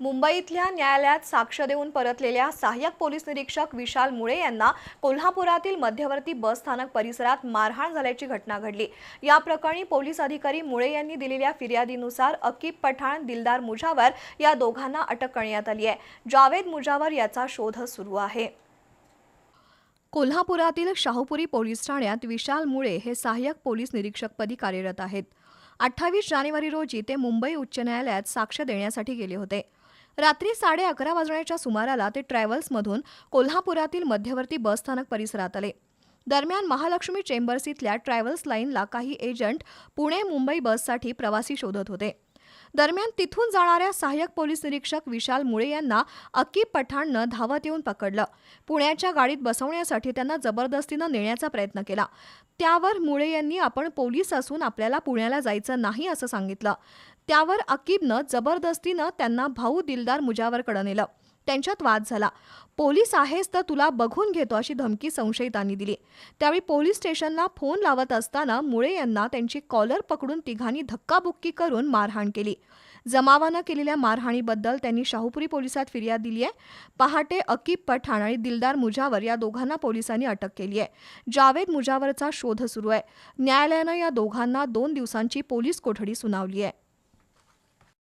मुंबईतल्या न्यायालयात साक्ष देऊन परतलेल्या सहाय्यक पोलीस निरीक्षक विशाल मुळे यांना कोल्हापुरातील मध्यवर्ती बस स्थानक परिसरात मारहाण झाल्याची घटना घडली. या प्रकरणी पोलीस अधिकारी मुळे यांनी दिलेल्या फिर्यादीनुसार अकीब पठाण दिलदार मुजावर या दोघांना अटक करण्यात आली आहे. जावेद मुजावर याचा शोध सुरू आहे. कोल्हापुरातील शाहूपुरी पोलीस ठाण्यात विशाल मुळे हे सहाय्यक पोलीस निरीक्षकपदी कार्यरत आहेत. अठ्ठावीस जानेवारी रोजी ते मुंबई उच्च न्यायालयात साक्ष देण्यासाठी गेले होते. रात्री साडे अकरा वाजण्याच्या सुमाराला ते ट्रॅव्हल्समधून कोल्हापुरातील मध्यवर्ती बसस्थानक परिसरात आले. दरम्यान महालक्ष्मी चेंबर्स इथल्या ट्रॅव्हल्स लाईनला काही एजंट पुणे मुंबई बससाठी प्रवासी शोधत होते. दरम्यान तिथून जाणाऱ्या सहाय्यक पोलीस निरीक्षक विशाल मुळे यांना अकीब पठाणनं धावत येऊन पकडलं. पुण्याच्या गाडीत बसवण्यासाठी त्यांना जबरदस्तीनं नेण्याचा प्रयत्न केला. त्यावर मुळे यांनी आपण पोलीस असून आपल्याला पुण्याला जायचं नाही असं सांगितलं. त्यावर अकीबनं जबरदस्तीनं त्यांना भाऊ दिलदार मुजावरकडं नेलं. त्यांच्यात वाद झाला. पोलीस आहेस तर तुला बघून घेतो अशी धमकी संशयितांनी दिली. त्यावेळी पोलीस स्टेशनला फोन लावत असताना मुळे यांना त्यांची कॉलर पकडून तिघांनी धक्काबुक्की करून मारहाण केली. जमावानं केलेल्या मारहाणीबद्दल त्यांनी शाहूपुरी पोलिसात फिर्याद दिली आहे. पहाटे अकीब पठाण आणि दिलदार मुजावर या दोघांना पोलिसांनी अटक केली आहे. जावेद मुजावरचा शोध सुरू आहे. न्यायालयानं या दोघांना दोन दिवसांची पोलीस कोठडी सुनावली आहे.